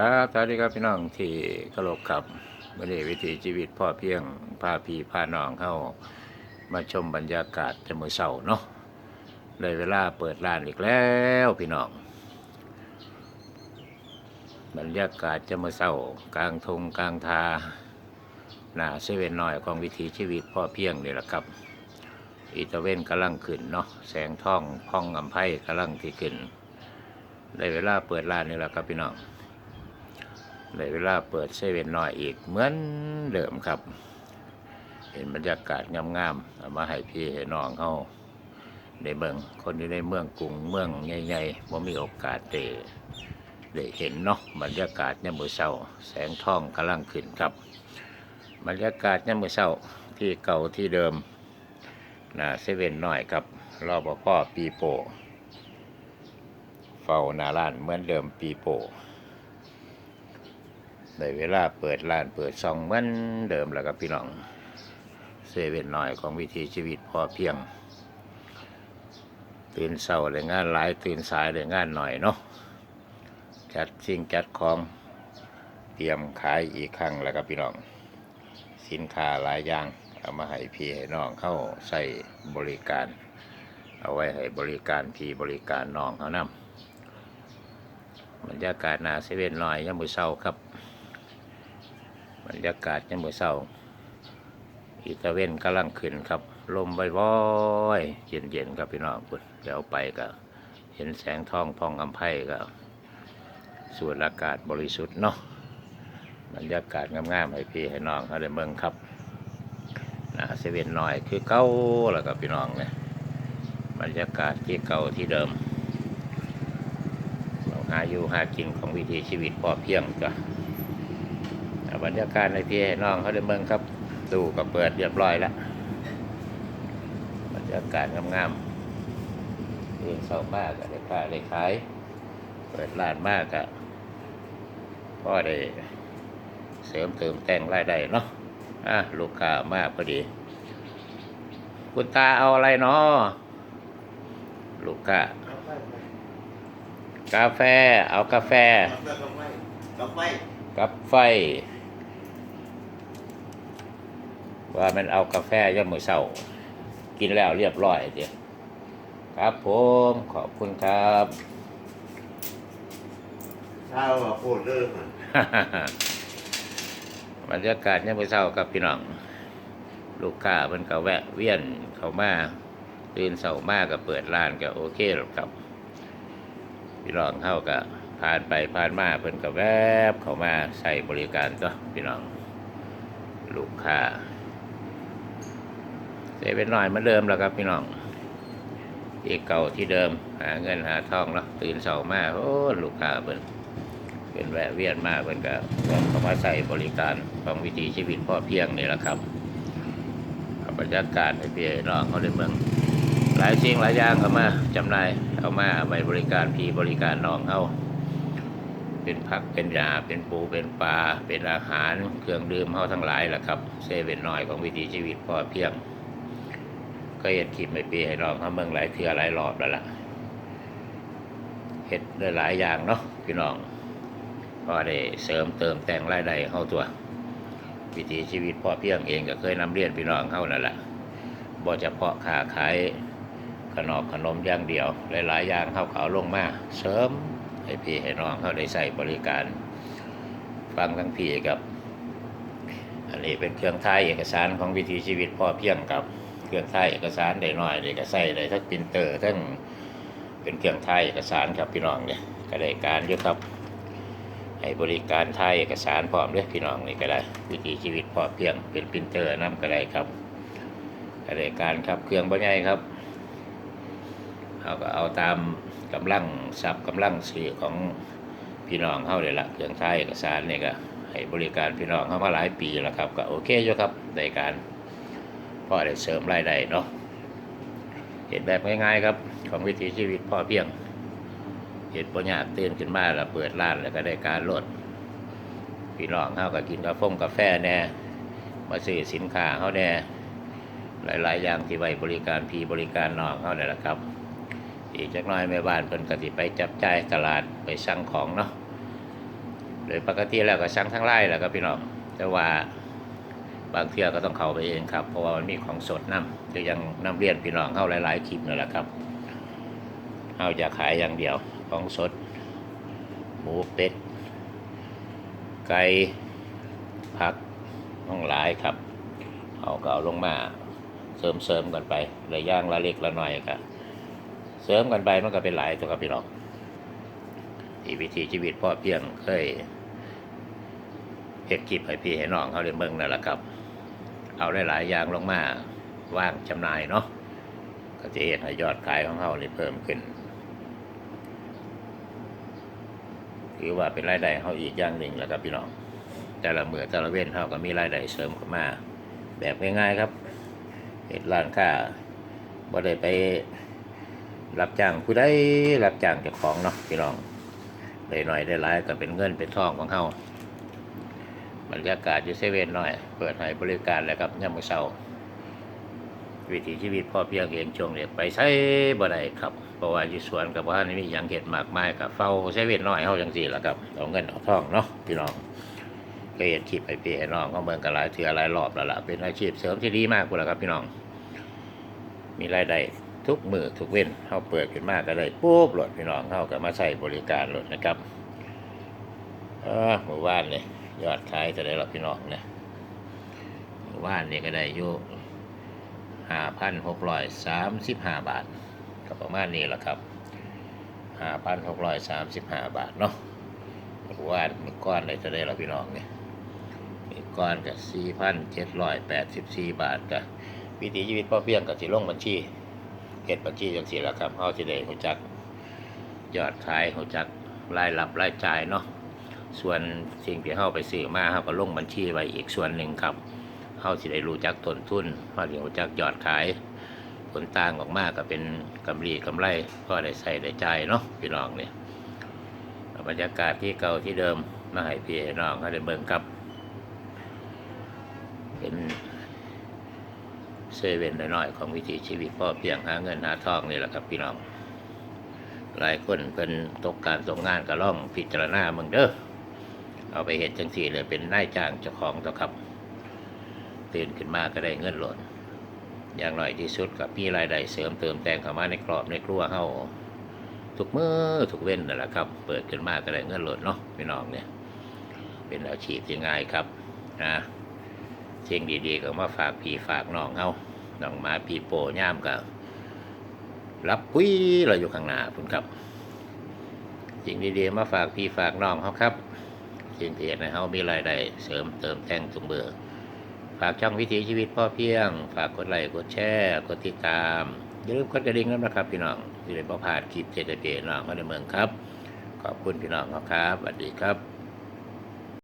ครับสวัสดีครับพี่น้องที่เคารพครับวันนี้วิถีชีวิตพ่อเพียงพาพี่พาน้องเข้ามาชมบรรยากาศจมือเสาเนาะได้เวลาเปิดร้านอีกแล้วพี่น้อง บรรยากาศจมือเสากลางทงกลางทาหน้าเซเว่นหน้อยของวิถีชีวิตพ่อเพียงนี่แหละครับอีตะเวนกำลังขึ้นเนาะแสงท่องพองอำไพกำลังที่ขึ้น ได้เวลาเปิดร้านนี่แหละครับพี่น้อง ได้เวลาเปิดเซเว่นน้อยอีกเหมือนเดิมครับ เห็นบรรยากาศงามๆเอามาให้พี่ให้น้องเขาในเมืองคนที่ในเมืองกรุงเมืองใหญ่ๆว่ามีโอกาสได้ได้เห็นเนาะบรรยากาศยามมื้อเช้า แสงทองกำลังขึ้นครับ บรรยากาศยามมื้อเช้าที่เก่าที่เดิมน้าเซเว่นน้อยครับรอบพ่อปีโป้เฝ้าหน้าร้านเหมือนเดิมปีโป้ ได้เวลาเปิดร้านเปิดซองเหมือนเดิมแล้วครับพี่น้องเซเว่นน้อยของวิถีชีวิตพอเพียง ตื่นเศร้าเลยงานหลายตื่นสายเลยงานหน่อยเนาะจัดสิ่งจัดของเตรียมขายอีกครั้งแล้วครับพี่น้อง สินค้าหลายอย่างเอามาให้พี่ให้น้องเข้าใส่บริการ เอาไว้ให้บริการพี่บริการน้องเขานำบรรยากาศนาเซเว่นลอยยามมือเศร้าครับ บรรยากาศยามมือเศร้าอีตะเวนกำลังขึ้นครับ ลมบ่อยๆเย็นๆครับพี่น้องพุ่นเดี๋ยวไปก็เห็นแสงทองพองอำไพก็สูดอากาศบริสุทธิ์เนาะบรรยากาศงามๆให้พี่ให้น้องเขาได้เมืองครับนาเซเว่นหน้อยคือเก้าแล้วครับพี่น้องเนี่ยบรรยากาศที่เก่าที่เดิม เราหาอยู่หากินของวิถีชีวิตพอเพียงจ้ะ บรรยากาศในพี่ให้น้องเขาได้เมืองครับตู้ก็เปิดเรียบร้อยแล้วบรรยากาศงามๆเรื่องเศร้ามากก็ได้ค่าได้ขาย เปิดร้านมากก็พ่อได้เสริมเติมแต่งรายได้เนาะอะลูกค้ามากพอดี คุณตาเอาอะไรเนาะลูกค้ากาแฟ เอากาแฟกาแฟกับไฟ ว่ามันเอากาแฟย่ามมือเศร้ากินแล้วเรียบร้อยเดียวครับผมขอบคุณครับข้าวอะพูดเรื่องอะบรรยากาศย่ามมือเศร้ากับพี่น้อง ลูกค้ามันก็แวะเวียนเข้ามาตื่นเศร้ามากก็เปิดร้านก็โอเคหรอกครับ พี่น้องเข้าก็ผ่านไปผ่านมาเพิ่นก็แวบเข้ามาใส่บริการก็พี่น้อง ลูกค้า เซเว่นน้อยเหมือนเดิมแล้วครับพี่น้องที่เก่าที่เดิมหาเงินหาทองเนาะตื่นเช้ามาโอ้ลูกค้าเพิ่นเป็นแวะเวียนมากเพิ่นก็แวะเข้ามาใส่บริการของวิถีชีวิตพ่อเพียงนี่แหละครับบรรยากาศให้พี่น้องเขาได้เมืองหลายสิ่งหลายอย่างเข้ามาจำหน่ายเอามาไว้บริการพี่บริการน้องเขาเป็นผักเป็นยาเป็นปูเป็นปลาเป็นอาหารเครื่องดื่มเขาทั้งหลายแหละครับเซเว่นน้อยของวิถีชีวิตพ่อเพียง ก็เห็ดคลิปไม่ปีให้น้องเขาเมืองหลายเทือหลายรอบแล้วล่ะเห็ดได้หลายอย่างเนาะพี่น้องก็ได้เสริมเติมแต่งรายได้เข้าตัว วิถีชีวิตพ่อเพียงเองก็เคยนำเรียนพี่น้องเข้านั่นแหละบ่เฉพาะค้าขายขนมขนมอย่างเดียว หลายๆอย่างเข้าเขาลงมาเสริมให้พี่ให้น้องเข้าได้ใส่บริการ ฟังทั้งพี่กับ อันนี้เป็นเครื่องถ่ายเอกสารของวิถีชีวิตพ่อเพียงกับ รื่อง ถ่ายเอกสารได้น้อยเด็กก็ใส่ได้ทั้งปรินเตอร์ทั้งเป็นเครื่องถ่ายเอกสารครับพี่น้องเนี่ยก็ได้การเยอะครับให้บริการถ่ายเอกสารพร้อมด้วยพี่น้องนี่ก็ได้วิถีชีวิตพอเพียงเป็นปรินเตอร์นํก็ได้ครับกรายการครับเครื่องบ่ใหญ่ครับเอาก็เอาตามกำลังทรัพย์กำลังซื้อของพี่น้องเข้าเลยละเครื่องถ่ายเอกสารนี่ก็ให้บริการพี่น้องเขามาหลายปีแล้วครับ ก็โอเคอยู่ครับในการ พ่อได้เสริมรายได้เนาะเห็นแบบง่ายๆครับ ของวิถีชีวิตพ่อเพียงเห็นปัญญาตื่นขึ้นมาแล้วเปิดร้านแล้วก็ได้การลดพี่น้องเข้าก็กินกาแฟกาแฟแน่มาซื้อสินค้าเขาแน่หลายๆ อย่างที่ไว้บริการพีบริการน้องเขาเนี่ยแหละครับ อีกจักน้อยแม่บ้านเพิ่นก็สิไปจับจ่ายตลาดไปสั่งของเนาะโดยปกติแล้วก็สั่งทั้งไล่แหล้วก็พี่น้องแต่ว่า บางเที่ยก็ต้องเข้าไปเองครับ เพราะว่ามันมีของสดนำจะยังนำเรียนพี่น้องเข้าหลาย ๆ คลิปนั่นแหละครับเอาจะขายอย่างเดียวของสด หมูเป็ด ไก่ผักต้องหลายครับ เอาก็เอาลงมาเสริมเสริมกันไปเลยย่างละเล็กละน้อยก็เสริมกันไปมันก็เป็นหลายตัวครับพี่น้องที่วิธีชีวิตพ่อเพียงเคยเฮ็ดคลิปให้พี่ให้น้องเขาเรียนเบิ่งนั่นแหละครับ เอาหลายๆอย่างลงมาว่างจำหน่ายเนาะก็จะเห็นให้ยอดขายของเขาเลยเพิ่มขึ้นถือว่าเป็นรายได้เขาอีกอย่างหนึ่งแหละครับพี่น้องแต่ละเมื่อแต่ละเว้นเขาก็มีรายได้เสริมเข้ามา แบบง่ายๆครับเห็ดร้านค้าบ่ได้ไปรับจ้างผู้ใดรับจ้างเจ้าของเนาะพี่น้องได้หน่อยได้หลายก็เป็นเงินเป็นทองของเขา บรรยากาศอยู่เซเว่นหน่อย เปิดให้บริการแล้วครับยามมื้อเช้าวิถีชีวิตพอเพียงเองช่วงเด็กไปใช้บ่ได้ครับ เพราะว่าอยู่สวนกับว่านี่มีหยังเห็ดมากมายกับเฝ้าใช้เวทน้อยเฮาจังซี่ล่ะครับเอาเงินเอาทองเนาะพี่น้องก็เฮ็ดคลิปให้พี่ให้น้องก็เบิ่งกันหลายเทื่อหลายรอบแล้วล่ะเป็นอาชีพเสริมที่ดีมากพุ่นล่ะครับพี่น้อง มีรายได้ทุกมือทุกเว้นเฮาเปิดขึ้นมาก็ได้ปุ๊บโหลดพี่น้องเฮาก็มาใช้บริการโหลดนะครับ เออเมื่อวานนี่ย ยอดขายจะได้รับพี่น้องเนี่ยเมื่อวานนี่ก็ได้อยู่ห้าพันหกร้อยสามสิบห้าบาทก็ประมาณนี้แหละครับห้าพันหกร้อยสามสิบห้าบาทเนาะว่ามีก้อนเลยจะได้เราพี่น้องเนี่ยมีก้อนกับสี่พันเจ็ดร้อยแปดสิบสี่บาทกับวิถีชีวิตพ่อเพียงกับสิลงบัญชีเก็บบัญชีจังสี่ละครับเขาจะได้หัวจัก ยอดขายหัวจักรายรับรายจ่ายเนาะ ส่วนสิ่งที่เข้าไปซื้อมาเขาก็ลงบัญชีไว้อีกส่วนหนึ่งครับเขาสิได้รู้จักต้นทุนเขาสิรู้จักยอดขาย ผลต่างออกมาก็เป็นกำไรกำไรก็ได้ใส่ได้ใจเนาะพี่น้องเนี่ยบรรยากาศที่เก่าที่เดิมมาให้พี่ให้น้องเขาได้เบิ่งครับ เป็นเซเว่นน้อยๆของวิถีชีวิตพ่อเพียงหาเงินหาทองนี่แหละครับพี่น้องหลายคนเป็นตกการตกงานก็ล่องพิจารณาเมืองเด้อ เอาไปเห็ดจังสี่เลยเป็นนายจ้างเจ้าของตัวครับ ตื่นขึ้นมาก็ได้เงินหล่นอย่างหน่อยที่สุดกับมีรายได้เสริมเติมแต่งเข้ามาในกรอบในครัวเฮาทุกมือทุกเว้นนั่นแหละครับ เปิดขึ้นมาก็ได้เงินหล่นเนาะพี่น้องเนี่ย เป็นอาชีพที่ง่ายครับนะเชียงดีๆก็มาฝากพี่ฝากน้องเฮาน้องมาพี่โปย่ามกับรับปุ้ยเราอยู่ข้างหน้าคุณครับสิ่งดีๆมาฝากพี่ฝากน้องเฮาครับ สิ่งที่เห็นให้เฮามีรายได้เสริมเติมแต่งจุงเบิกฝากช่องวิถีชีวิตพ่อเพียง ฝากกดไลค์กดแชร์กดติดตามอย่าลืมกดกระดิ่งด้วยนะครับ พี่น้องที่ได้ประพลาดคลิปเจเจเน้องมาในเมืองครับ ขอบคุณพี่น้องครับสวัสดีครับ